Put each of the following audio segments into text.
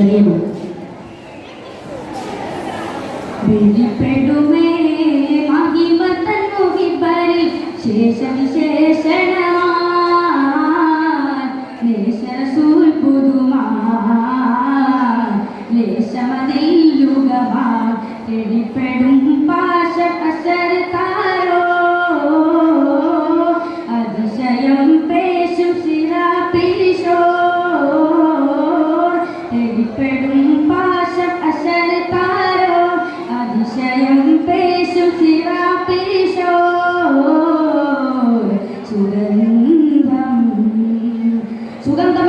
ആശ്ചര്യമാണ് വെളിപ്പെടുമേ മഹിമ തന്നുകിപ്പരി ശേഷം ശേഷണമാശൂൽ പുതുമാശമതില്ലുകമാ വെളിപ്പെടും പാശ കശരത്താരോ അതിശയം പേശും ശിരാ പിരിശോ. പാശം അശരതാരോ അതിശയം പേശു ശിവാപേശോ. സുഗന്ധം സുഗന്ധം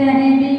Danny